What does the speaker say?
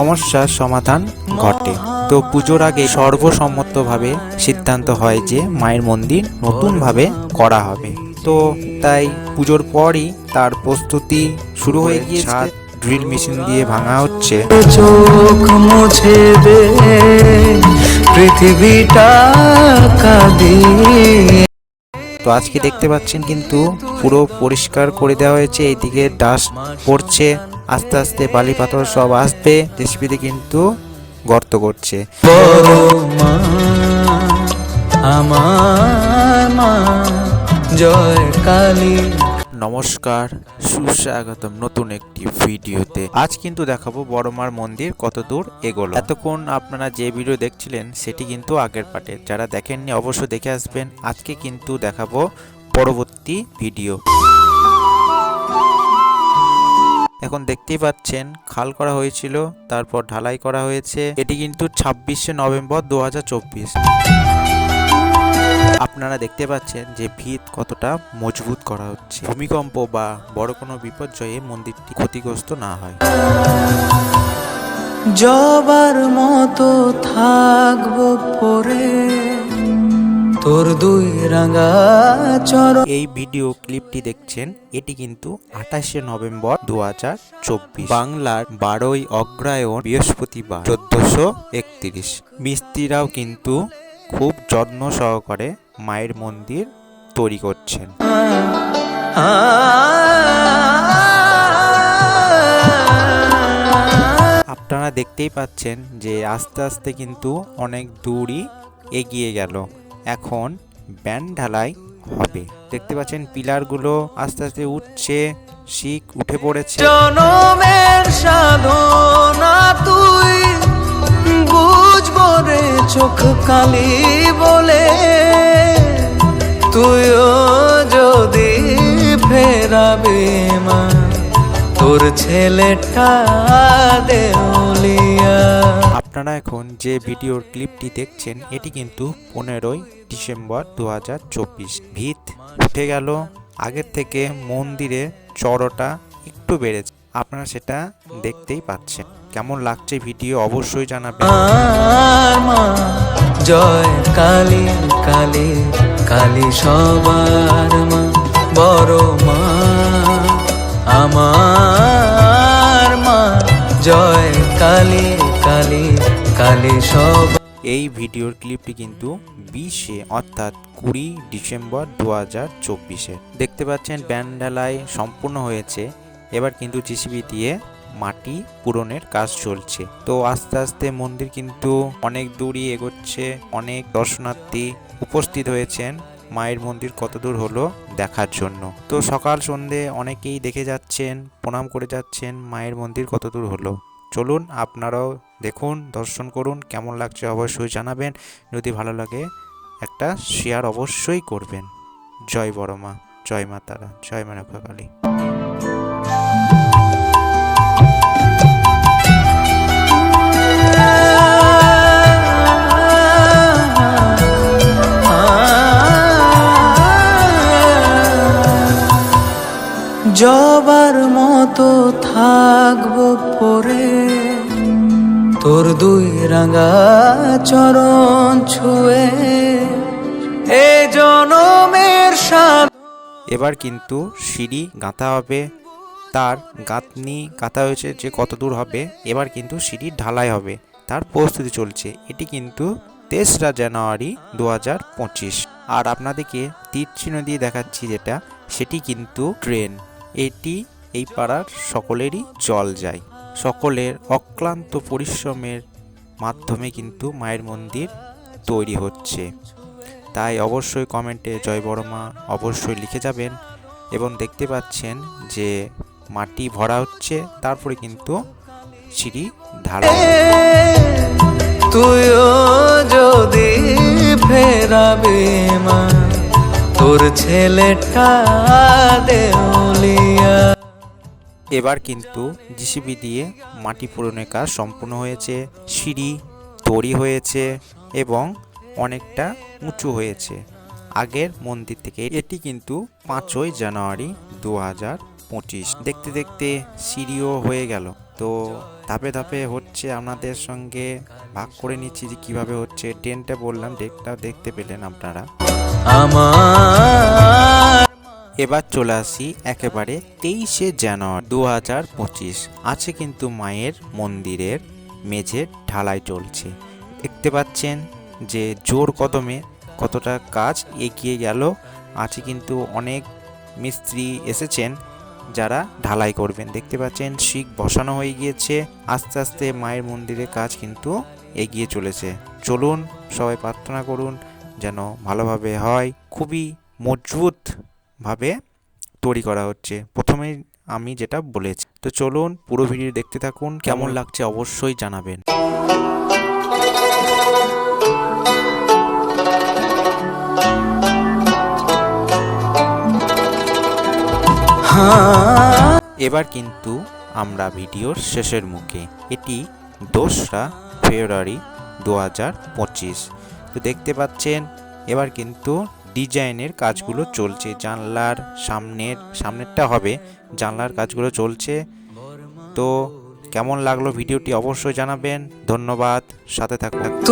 সমস্যার সমাধান ঘটে। তো পুজোর আগে সর্বসম্মতভাবে সিদ্ধান্ত হয় যে মায়ের মন্দির নতুনভাবে করা হবে। তো তাই পুজোর পরই তার প্রস্তুতি শুরু হয়ে গিয়ে গিয়েছে ড্রিল মেশিন দিয়ে ভাঙা হচ্ছে। চোখ মুছে দে পৃথিবীটা তো আজকে দেখতে পাচ্ছেন কিন্তু পুরো পরিষ্কার করে দেওয়া হয়েছে। এইদিকে ডাস্ট পড়ছে। আস্তে আস্তে বালি পাথর সব আসবে জেসিপিতে কিন্তু গর্ত করছে। জয় কালী। নমস্কার সুস্বাগতম নতুন একটি ভিডিওতে। আজ কিন্তু দেখাবো বড়মার মন্দির কত দূর এগোলো। এতক্ষণ আপনারা যে ভিডিও দেখছিলেন সেটি কিন্তু আগের পাটে যারা দেখেননি অবশ্যই দেখে আসবেন। আজকে কিন্তু দেখাবো পরবর্তী ভিডিও। এখন দেখতেই পাচ্ছেন, খাল করা হয়েছিল, তারপর ঢালাই করা হয়েছে। এটি কিন্তু ছাব্বিশে নভেম্বর দুহাজার চব্বিশ। আপনারা দেখতে পাচ্ছেন যে ভিত কতটা মজবুত করা হচ্ছে। ভূমিকম্প বা বড় কোনো বিপর্যয়ে মন্দিরটি ক্ষতিগ্রস্ত না হয়। জবার মতো থাকব পরে। তোর দুই রাঙা চর। এই ভিডিও ক্লিপটি দেখছেন, এটি কিন্তু আঠাশে নভেম্বর দু হাজার চব্বিশ। বাংলার বারোই অগ্রায়ণ বৃহস্পতিবার, চোদ্দশো একত্রিশ। মিস্ত্রিরাও কিন্তু খুব যত্ন সহকারে মায়ের মন্দির তৈরি করছেন। আপনারা দেখতেই পাচ্ছেন যে আস্তে আস্তে কিন্তু অনেক দূরই এগিয়ে গেল। এখন ব্যান্ড ঢালাই হবে। দেখতে পাচ্ছেন পিলারগুলো আস্তে আস্তে উঠছে শিক উঠে পড়েছে। জনমের সাধনা তুই, বুঝব রে চোখ কালি বলে। তুইও যদি ফেরাবে মা, তোর ছেলেটা দেউলিয়া। আপনারা এখন যে ভিডিওর ক্লিপটি দেখছেন, এটি কিন্তু পনেরোই ডিসেম্বর দু হাজার চব্বিশ। ভিত উঠে গেল, আগের থেকে মন্দিরে চড়টা একটু বেড়েছে। আপনারা সেটা দেখতেই পাচ্ছেন। কেমন লাগছে ভিডিও অবশ্যই জানাবেন। জয় কালী কালী কালী সবার মা, বড় মা, আমার মা, জয় কালী। কালী কালী সব এই ভিডিওর ক্লিপটি কিন্তু বিশে, অর্থাৎ কুড়ি ডিসেম্বর দু হাজার চব্বিশে। দেখতে পাচ্ছেন, ব্যান্ডালায় সম্পূর্ণ হয়েছে। এবার কিন্তু জিসিবি দিয়ে মাটি পূরণের কাজ চলছে। তো আস্তে আস্তে মন্দির কিন্তু অনেক দূরই এগোচ্ছে, অনেক দর্শনার্থী উপস্থিত হয়েছেন মায়ের মন্দির কত দূর হলো দেখার জন্য। তো সকাল সন্ধে অনেকেই দেখে যাচ্ছেন, প্রণাম করে যাচ্ছেন, মায়ের মন্দির কত দূর হলো। চলুন আপনারাও দেখুন, দর্শন করুন, কেমন লাগছে অবশ্যই জানাবেন। যদি ভালো লাগে একটা শেয়ার অবশ্যই করবেন। জয় বড় মা জয় মা তারা, জয় মা কালী। জবার মতো থাকব পরে তোর দুই রাঙা চরণ ছুঁয়ে এ জনমের এবার কিন্তু সিঁড়ি গাঁথা হবে, তার গাঁথনি গাঁথা হয়েছে যে কত দূর হবে, এবার কিন্তু সিঁড়ি ঢালাই হবে, তার প্রস্তুতি চলছে। এটি কিন্তু তেসরা জানুয়ারি দু হাজার পঁচিশ। আর আপনাদেরকে তীর চিহ্ন দিয়ে দেখাচ্ছি যেটা, সেটি কিন্তু ট্রেন। এটি এই পাড়ার সকলেরই জল যায়। সকলের অক্লান্ত পরিশ্রমের মাধ্যমে কিন্তু মায়ের মন্দির তৈরি হচ্ছে। তাই অবশ্যই কমেন্টে জয় বড়মা অবশ্যই লিখে যাবেন এবং দেখতে পাচ্ছেন যে মাটি ভরা হচ্ছে, তারপরে কিন্তু সিঁড়ি। তুইও যদি ফেরাবে মা, তোর ছেলেটা দেউলিয়া। এবার কিন্তু জিসিবি দিয়ে মাটি পূরণের কাজ সম্পূর্ণ হয়েছে, সিঁড়ি তৈরি হয়েছে এবং অনেকটা উঁচু হয়েছে। আগের মন্দির থেকে এটি কিন্তু পাঁচই জানুয়ারি দু হাজার পঁচিশ। দেখতে দেখতে সিঁড়িও হয়ে গেল। তো ধাপে ধাপে হচ্ছে আপনাদের সঙ্গে ভাগ করে নিচ্ছি যে কীভাবে হচ্ছে। ট্রেনটা বললাম ডেটটা দেখতে পেলেন আপনারা। আমার এবার চলে আসি একেবারে তেইশে জানুয়ারি দু হাজার পঁচিশ। আছে কিন্তু মায়ের মন্দিরের মেঝে ঢালাই চলছে। দেখতে পাচ্ছেন যে জোর কদমে কতটা কাজ এগিয়ে গেল। আছে কিন্তু অনেক মিস্ত্রি এসেছেন যারা ঢালাই করবেন। দেখতে পাচ্ছেন শিখ বসানো হয়ে গিয়েছে। আস্তে আস্তে মায়ের মন্দিরের কাজ কিন্তু এগিয়ে চলেছে। চলুন সবাই প্রার্থনা করুন যেন ভালোভাবে হয়। খুবই মজবুত ভাবে তৈরি করা হচ্ছে। প্রথমে আমি যেটা বলেছি। তো চলুন পুরো ভিডিও দেখতে থাকুন। কেমন? লাগছে অবশ্যই জানাবেন। এবার কিন্তু আমরা ভিডিওর শেষের মুখে। এটি দোসরা ফেব্রুয়ারি দু হাজার পঁচিশ। তো দেখতে পাচ্ছেন এবার কিন্তু ডিজাইনের কাজগুলো চলছে। জানলার সামনের, সামনেরটা হবে। জানলার কাজগুলো চলছে। তো কেমন লাগল ভিডিওটি অবশ্যই জানাবেন। ধন্যবাদ। সাথে থাকুন।